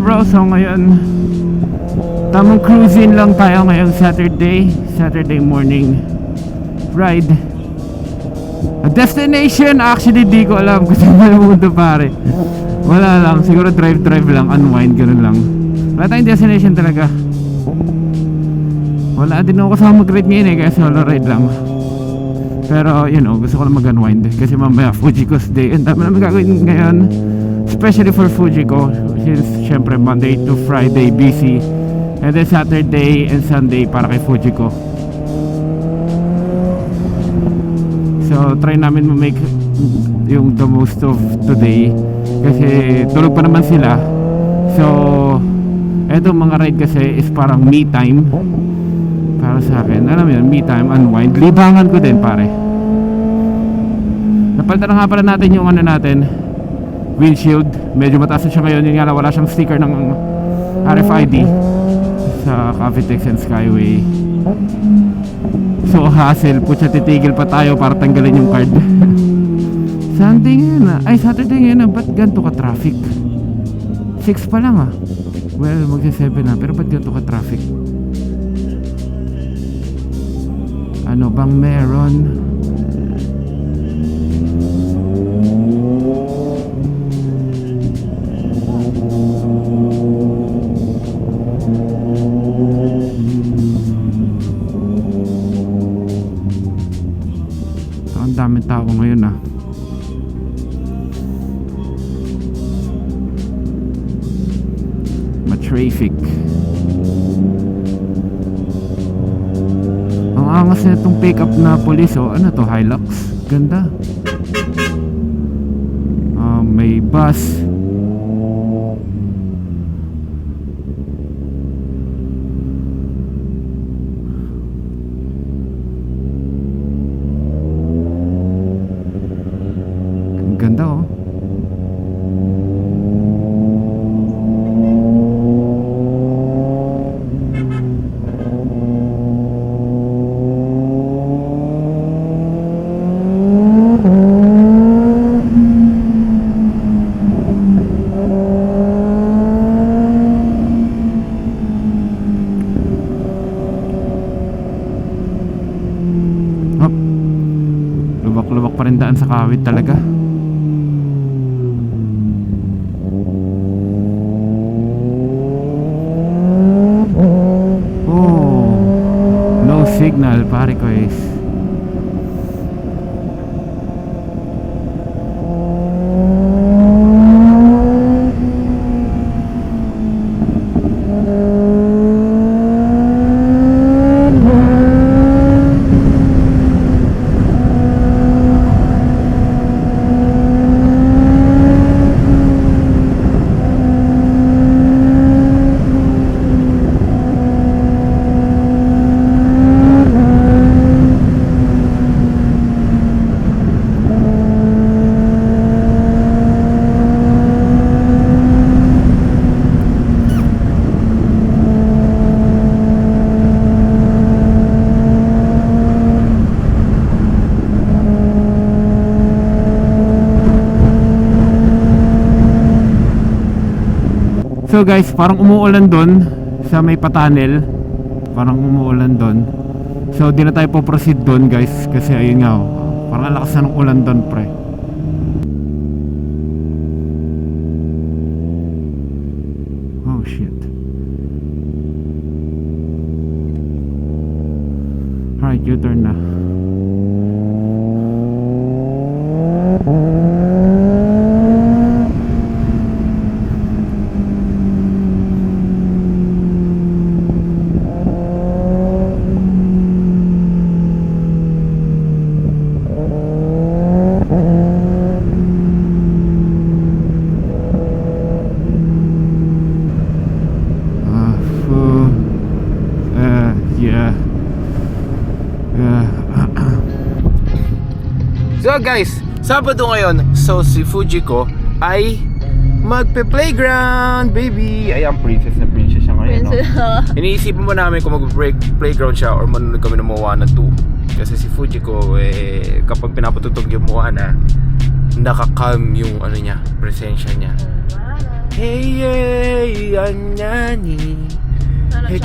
bro, so ngayon. Tamang cruising lang tayo ngayong Saturday. Saturday morning Ride. A destination, actually di ko alam. Saan tayo pupunta pare. Wala lang, siguro drive-drive lang, unwind, ganun lang. Wala tayong destination talaga. Wala din ako kasama mag-ride ngayon eh, kaya solo ride lang. Pero, you know, gusto ko lang mag-unwind. Kasi mamaya, Fujiko's Day. Ang dami namin gagawin ngayon Especially for Fujiko Since, syempre, Monday to Friday, busy. And then Saturday and Sunday para kay Fujiko So, try namin ma-make yung the most of today. Kasi tulog pa naman sila. So eto mga ride kasi is parang me time. Para sa akin alam mo yun me time unwind. Libangan ko din pare. Napalitan na nga pala natin yung ano natin windshield. Medyo mataas na siya ngayon. Yun nga lang wala siyang sticker ng RFID sa Cavitex and Skyway. So hassle, putya titigil pa tayo para tanggalin yung card. Sunday ngayon ah, ay Saturday ngayon ah, ba't ganito ka traffic? 6 pa lang ah. Well, magsa 7 na, pero ba't ganito ka traffic? Ano bang meron? Daming tao ngayon ah. Ma-traffic. Ang angas na itong pick up na police oh ano to Hilux? Ganda. Ah, may bus ang ganda oh Hop. Lubak-lubak pa rin daan sa kawit talaga. Oh. No signal, pare ko is. So guys, parang umuulan doon sa may patanel. Parang umuulan doon. So di na tayo po proceed doon guys kasi ayun nga oh, parang ang lakas na ng ulan doon pre. Oh shit. Alright, U-turn na. Ah, fu- uh, yeah. Yeah. So guys, Sabado ngayon, so si Fujiko ay magpe-playground, baby! Ayan, princess na princess siya ngayon, no? Iniisipan mo namin kung mag-playground siya or manunod kami ng Moana 2. Kasi si Fujiko, eh, kapag pinapatutog yung Moana, nakakalm yung ano niya, presensya niya. Hey, hey, anyani. Ano Hey,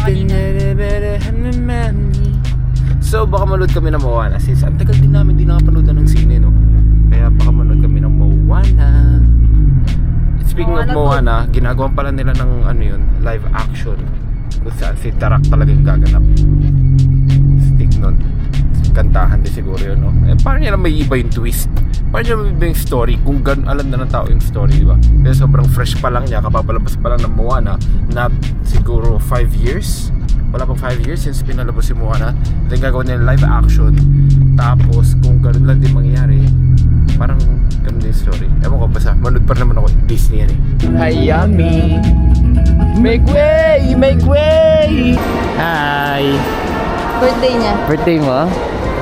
So, baka manood kami ng Moana. Since ang tagal din namin din nakapanood na ng sine, no? Kaya baka manood kami ng Moana. Speaking of Moana Moana, ginagawa pala nila ng ano yun, live action. Kung saan si Tarak talaga yung gaganap. Stick nun. Kantahan din siguro yun, no? Eh, parang nila may iba yung twist. Parang nila may iba yung story. Kung gan alam na ng tao yung story, di ba? Kaya sobrang fresh pa lang niya. Kapapalabas pa lang ng Moana. Not siguro 5 years. Wala pang 5 years since pinalabas si Moana. Then gagawin nila live action. Tapos kung ganun lang din mangyayari, parang ganun din yung story. Ewan ko, basta manood pa naman ako. Disney yan eh. Hi, yummy! Make way! Make way! Hi! Birthday niya. Birthday mo?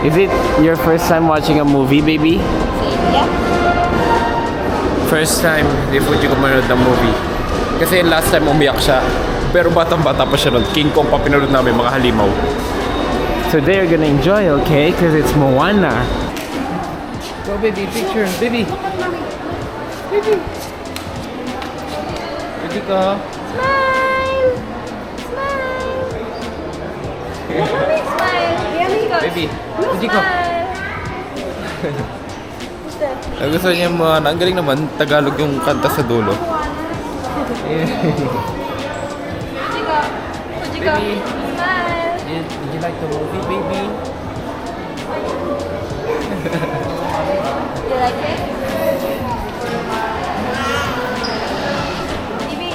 Is it your first time watching a movie, baby? Yeah. First time, di Fuji ko manood ng movie. Kasi last time umiyak siya. Pero batang-bata pa siya nun. King Kong pa pinanood namin, mga halimaw. So they're gonna enjoy, okay? Because it's Moana. Go baby, picture. Baby. Baby. Baby ka. Smile! Smile! Mommy, smile! Ka. Baby. Baby ka. Smile! Nagustuhan niya mo, ang galing naman, Tagalog yung kanta sa dulo. Baby. Smile! Did, did you like the movie, baby? You like it? Baby.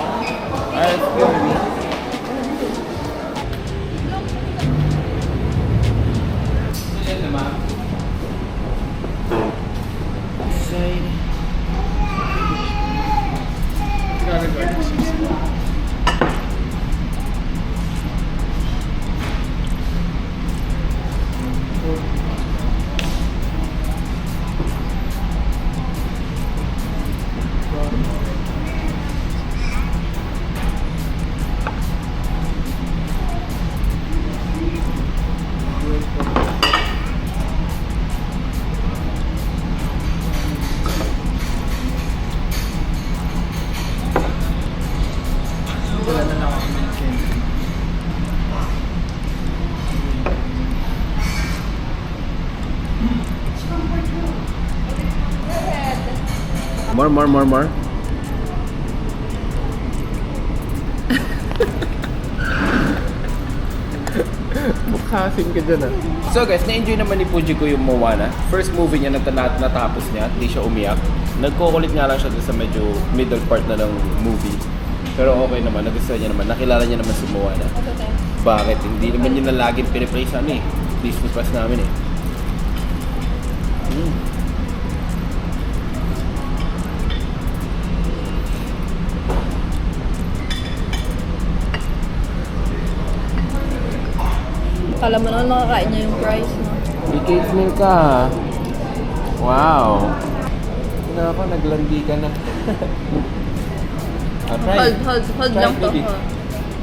Alright, let's go, More, more, more, more. Mukhasin ka dyan ah. So guys, na-enjoy naman ni Fuji ko yung Moana. First movie niya na nat- natapos niya, hindi siya umiyak. Nagkukulit nga lang siya sa medyo middle part na ng movie. Pero okay naman, nagustuhan niya naman. Nakilala niya naman si Moana. Okay. Bakit? Hindi naman yun na laging piniplay sa ano eh. Disney Plus namin eh. Mm. Kala mo naman makakain niya yung price, no? May cake meal ka. Wow. Na ako, naglandi ka na. ah, try. Hold, hold, hold Try lang it, to. baby. Hold.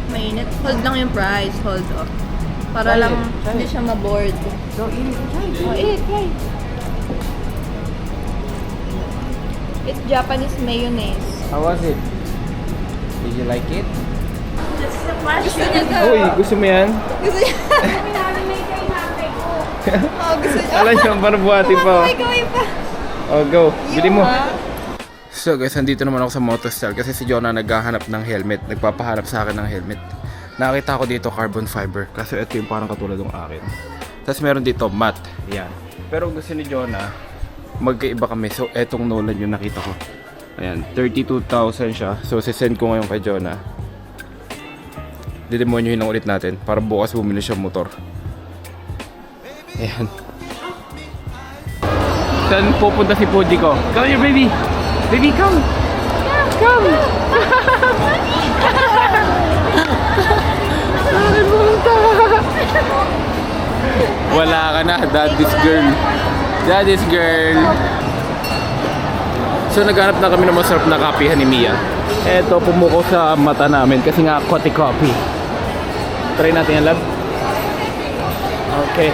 Mainit. Hold lang yung price. Hold, oh. Para Try lang it, try hindi it. siya maboard. So, eat. Try. Oh, eat, try. It's Japanese mayonnaise. How was it? Did you like it? Gusto niya to. Uy, gusto mo yan? Gusto niya. oh, gusto niya. Alam niyo, parang buhati pa. oh. Gawin pa. Oh, go. Bili mo. So guys, nandito naman ako sa Motostar kasi si Jonah naghahanap ng helmet. Nagpapahanap sa akin ng helmet. Nakita ko dito carbon fiber kasi ito yung parang katulad ng akin. Tapos meron dito matte. Yan. Pero gusto ni Jonah, magkaiba kami. So etong Nolan yung nakita ko. Ayan, 32,000 siya. So sisend ko ngayon kay Jonah. Didemonyohin lang ulit natin para bukas bumili siya motor. Ayan. Saan pupunta si Fuji ko? Come here, baby! Baby, come! Come! Saan pumunta? Wala ka na, daddy's girl. Daddy's girl. So naghanap na kami ng masarap na kapihan ni Mia. Eto, pumuko sa mata namin kasi nga kote coffee. Try natin yan, love. Okay.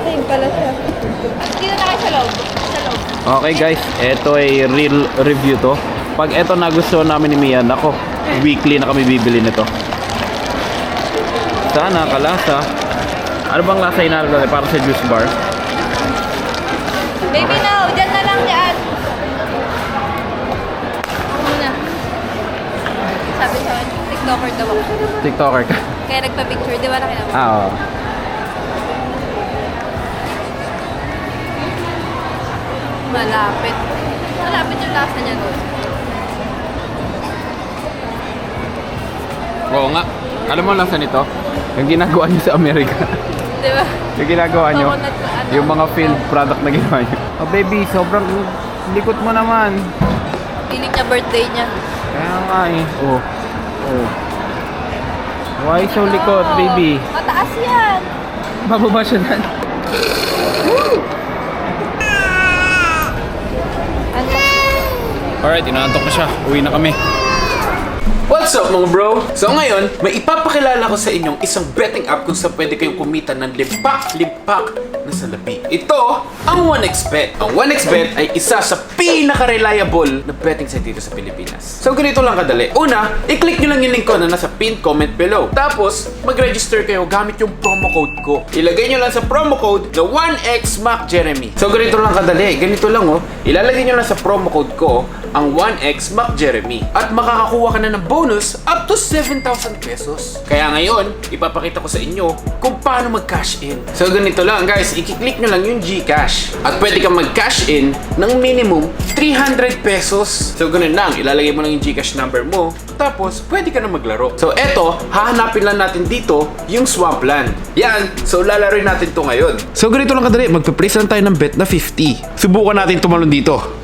Same pala siya. Dito na kayo sa loob. Okay guys, ito ay real review to. Pag ito nagustuhan namin ni Mia, nako, weekly na kami bibili nito. Sana kalasa. Ano bang lasa inaarap natin para sa juice bar? Baby, no. Sa akin, TikToker daw ako. TikToker ka. Kaya nagpa-picture, di ba nakita mo? Ah, oo. Malapit. Malapit yung lasa niya doon. Oo nga. Alam mo ang lasa nito? Yung ginagawa niyo sa Amerika. Di ba? yung ginagawa niyo. Coconut, ano? Yung mga field product na ginawa niyo. Oh baby, sobrang likot mo naman. Feeling niya birthday niya. Kaya nga eh. Oh. Oh. Why so likot, baby? Mataas yan. Bababa siya na. Alright, inaantok na siya. Uwi na kami. What's up mga bro? So ngayon, may ipapakilala ko sa inyong isang betting app kung saan pwede kayong kumita ng limpak-limpak na salapi. Ito ang 1xBet. Ang 1xBet ay isa sa pinaka-reliable na betting site dito sa Pilipinas. So ganito lang kadali. Una, i-click nyo lang yung link ko na nasa pinned comment below. Tapos, mag-register kayo gamit yung promo code ko. Ilagay nyo lang sa promo code na 1xMacJeremy. So ganito lang kadali. Ganito lang oh. Ilalagay nyo lang sa promo code ko ang 1x MacJeremy at makakakuha ka na ng bonus up to 7,000 pesos. Kaya ngayon, ipapakita ko sa inyo kung paano mag-cash in. So ganito lang guys, i-click nyo lang yung GCash at pwede kang mag-cash in ng minimum 300 pesos. So ganun lang, ilalagay mo lang yung GCash number mo tapos pwede ka na maglaro. So eto, hahanapin lang natin dito yung Swampland. Yan, so lalaroin natin to ngayon. So ganito lang kadali, magpa-place lang tayo ng bet na 50. Subukan natin tumalon dito.